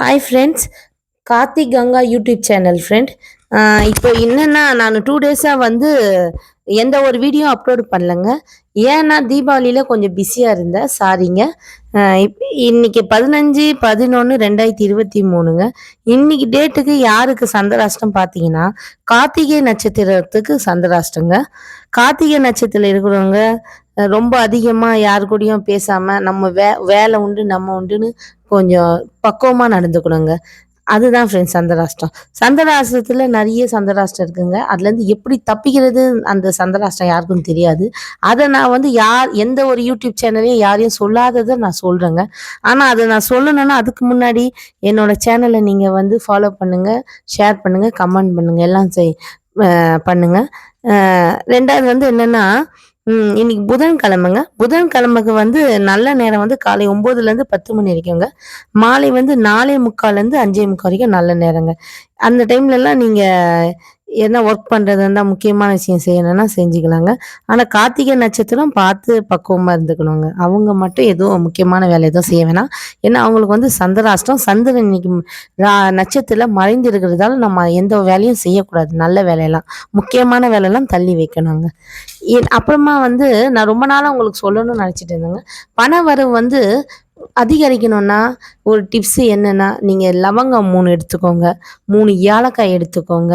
Hi friends Karthik Ganga YouTube channel friend இப்போ என்னென்னா நான் டூ டேஸாக வந்து எந்த ஒரு வீடியோ அப்லோட் பண்ணலங்க. ஏன்னா தீபாவளியில் கொஞ்சம் பிஸியாக இருந்தேன். சாரிங்க இப்- இன்னைக்கு பதினஞ்சு பதினொன்று ரெண்டாயிரத்தி இருபத்தி மூணுங்க. இன்னைக்கு டேட்டுக்கு யாருக்கு சந்திராஷ்டம் பார்த்தீங்கன்னா கார்த்திகை நட்சத்திரத்துக்கு சந்திராஷ்டங்க. கார்த்திகை நட்சத்திரத்தில் இருக்கிறவங்க ரொம்ப அதிகமாக யார் கூடயும் பேசாமல் நம்ம வே வேலை உண்டு நம்ம உண்டுன்னு கொஞ்சம் பக்குவமாக நடந்துக்கணுங்க. அதுதான் ஃப்ரெண்ட்ஸ் சந்திராஷ்டம். சந்திராஷ்டத்தில் நிறைய சந்திராஷ்டம் இருக்குங்க. அதுலேருந்து எப்படி தப்பிக்கிறது அந்த சந்திராஷ்டம் யாருக்கும் தெரியாது. அதை நான் வந்து யார் எந்த ஒரு யூடியூப் சேனலையும் யாரையும் சொல்லாததை நான் சொல்கிறேங்க ஆனால் அதை நான் சொல்லணும்னா அதுக்கு முன்னாடி என்னோட சேனலை நீங்கள் வந்து ஃபாலோ பண்ணுங்கள் ஷேர் பண்ணுங்கள் கமெண்ட் பண்ணுங்கள் எல்லாம் செய் பண்ணுங்கள் ரெண்டாவது வந்து என்னென்னா ம், இன்னைக்கு புதன்கிழமைங்க. புதன்கிழமைக்கு வந்து நல்ல நேரம் வந்து காலை ஒம்போதுலேருந்து பத்து மணி வரைக்குங்க. மாலை வந்து நாலே முக்கால்லேருந்து அஞ்சே முக்கால் வரைக்கும் நல்ல நேரங்க. அந்த டைம்லலாம் நீங்கள் என்ன ஒர்க் பண்ணுறது இருந்தால் முக்கியமான விஷயம் செய்யணும்னா செஞ்சுக்கலாங்க. ஆனால் கார்த்திகை நட்சத்திரம் பார்த்து பக்குவமாக இருந்துக்கணுங்க. அவங்க மட்டும் எதுவும் முக்கியமான வேலை எதுவும் செய்ய வேணாம். ஏன்னா அவங்களுக்கு வந்து சந்திராஷ்டம் சந்திரன் இன்னைக்கு நட்சத்திரத்தில் நட்சத்திரம் மறைந்து இருக்கிறதால நம்ம எந்த வேலையும் செய்யக்கூடாது. நல்ல வேலையெல்லாம் முக்கியமான வேலையெல்லாம் தள்ளி வைக்கணுங்க. அப்புறமா வந்து நான் ரொம்ப நாளாக உங்களுக்கு சொல்லணும்னு நினச்சிட்டு இருந்தேங்க. பண வரவு வந்து அதிகரிக்கணும்னா ஒரு டிப்ஸ் என்னன்னா நீங்கள் லவங்கம் மூணு எடுத்துக்கோங்க. மூணு ஏலக்காய் எடுத்துக்கோங்க.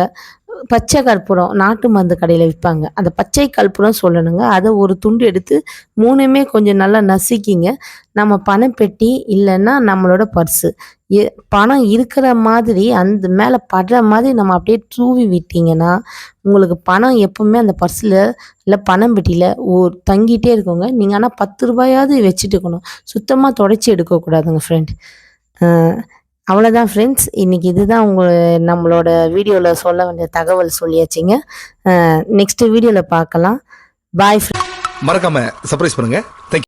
பச்சை கற்பூரம் நாட்டு மருந்து கடையில் விற்பாங்க அந்த பச்சை கற்பூரம் சொல்லணுங்க. அதை ஒரு துண்டு எடுத்து மூணுமே கொஞ்சம் நல்லா நசுக்கிங்க. நம்ம பணப்பெட்டி இல்லைன்னா நம்மளோட பர்ஸு. பணம் இருக்கிற மாதிரி அந்த மேலே படுற மாதிரி நம்ம அப்படியே தூவி விட்டீங்கன்னா உங்களுக்கு பணம் எப்பவுமே அந்த பர்ஸில் இல்லை பணம் பெட்டியில் ஓ தங்கிட்டே இருக்குங்க. நீங்கள் ஆனால் பத்து ரூபாயாவது வச்சுட்டு இருக்கணும் சுத்தமாக தொடச்சி எடுக்கக்கூடாதுங்க ஃப்ரெண்ட் அவ்வளோதான் ஃப்ரெண்ட்ஸ் இன்றைக்கி இதுதான் உங்கள் நம்மளோட வீடியோவில் சொல்ல வேண்டிய தகவல் சொல்லியாச்சுங்க. நெக்ஸ்ட் வீடியோவில் பார்க்கலாம். பாய் மறக்காம சர்ப்ரைஸ் பண்ணுங்கள் தேங்க்யூ